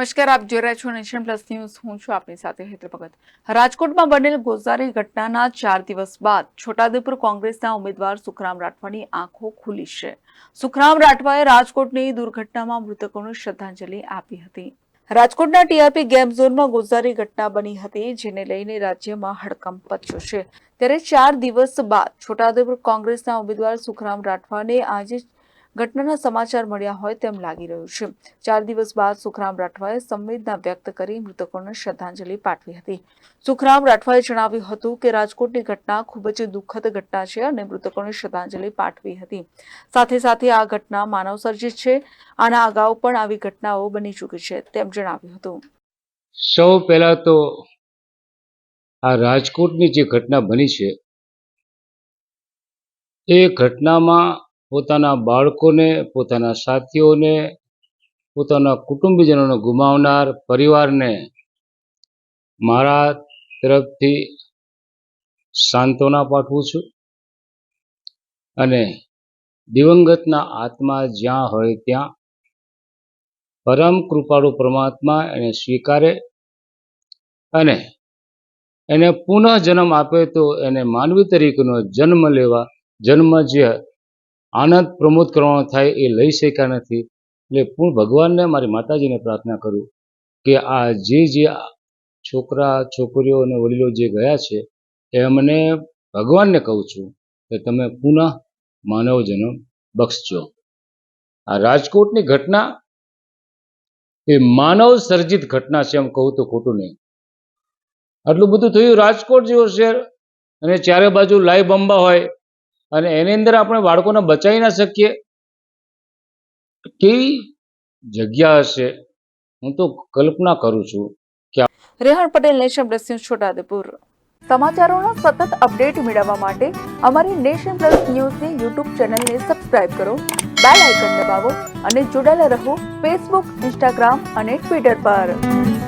નમસ્કાર, આપ જોઈ રહ્યા છો નેશન પ્લસ ન્યૂઝ. હું છું આપની સાથે હેતલ ભગત. રાજકોટમાં બનેલ ગોઝારી ઘટનાના ચાર દિવસ બાદ છોટાઉદેપુર કોંગ્રેસના ઉમેદવાર સુખરામ રાઠવાની આંખો ખુલી છે. સુખરામ રાઠવાએ રાજકોટની દુર્ઘટનામાં મૃતકોને શ્રદ્ધાંજલિ આપી હતી. રાજકોટના ટીઆરપી ગેમ ઝોનમાં ગોઝારી ઘટના બની હતી, જેને લઈને રાજ્યમાં હડકંપ મચ્યો છે. ત્યારે ચાર દિવસ બાદ છોટાઉદેપુર કોંગ્રેસના ઉમેદવાર સુખરામ રાઠવાને આજે ઘટનાના સમાચાર મળ્યા હોય તેમ લાગી રહ્યું છે. ચાર દિવસ બાદ સુખરામ રાઠવાએ સંવેદના વ્યક્ત કરી મૃતકોને શ્રદ્ધાંજલિ પાઠવી હતી. સુખરામ રાઠવાએ જણાવ્યું હતું કે, રાજકોટની ઘટના ખૂબ જ દુઃખદ ઘટના છે અને મૃતકોને શ્રદ્ધાંજલિ પાઠવી હતી. સાથે સાથે આ ઘટના માનવસર્જિત છે. આના અગાઉ પણ આવી ઘટનાઓ બની ચૂકી છે તેમ જણાવ્યું હતું. સૌ પહેલા તો આ રાજકોટની જે ઘટના બની છે, એ ઘટનામાં પોતાના બાળકોને, પોતાના સાથીઓને, પોતાના કુટુંબીજનોને ગુમાવનાર પરિવારને મારા તરફથી સાંત્વના પાઠવું છું. અને દિવંગતના આત્મા જ્યાં હોય ત્યાં પરમ કૃપાળુ પરમાત્મા એને સ્વીકારે અને એને પુનઃ જન્મ આપે તો એને માનવી તરીકેનો જન્મ લેવા, જન્મ જે આનંદ પ્રમોદ કરવાનો થાય એ લઈ શક્યા નથી. એટલે પૂર્ણ ભગવાનને મારી માતાજીને પ્રાર્થના કરું કે આ જે જે છોકરા, છોકરીઓ અને વડીલો જે ગયા છે એમને ભગવાનને કહું છું કે તમે પુનઃ માનવ જન્મ બક્ષજો. આ રાજકોટની ઘટના એ માનવ સર્જિત ઘટના છે એમ કહું તો ખોટું નહીં. આટલું બધું થયું રાજકોટ જેવો શહેર અને ચારે બાજુ લાઈ બંબા હોય અને એની અંદર આપણે બાળકોને બચાવી ના શકીએ. કેવી જગ્યા હશે? હું તો કલ્પના કરું છું Rehan Patel nation plus news, Chhotaudepur. સમાચારોના સતત અપડેટ મેળવવા માટે અમારી નેશન પ્લસ ન્યૂઝની યુટ્યુબ ચેનલને સબસ્ક્રાઇબ કરો, બેલ આઇકન દબાવો અને જોડાયેલા રહો ફેસબુક, ઇન્સ્ટાગ્રામ અને ટ્વિટર પર.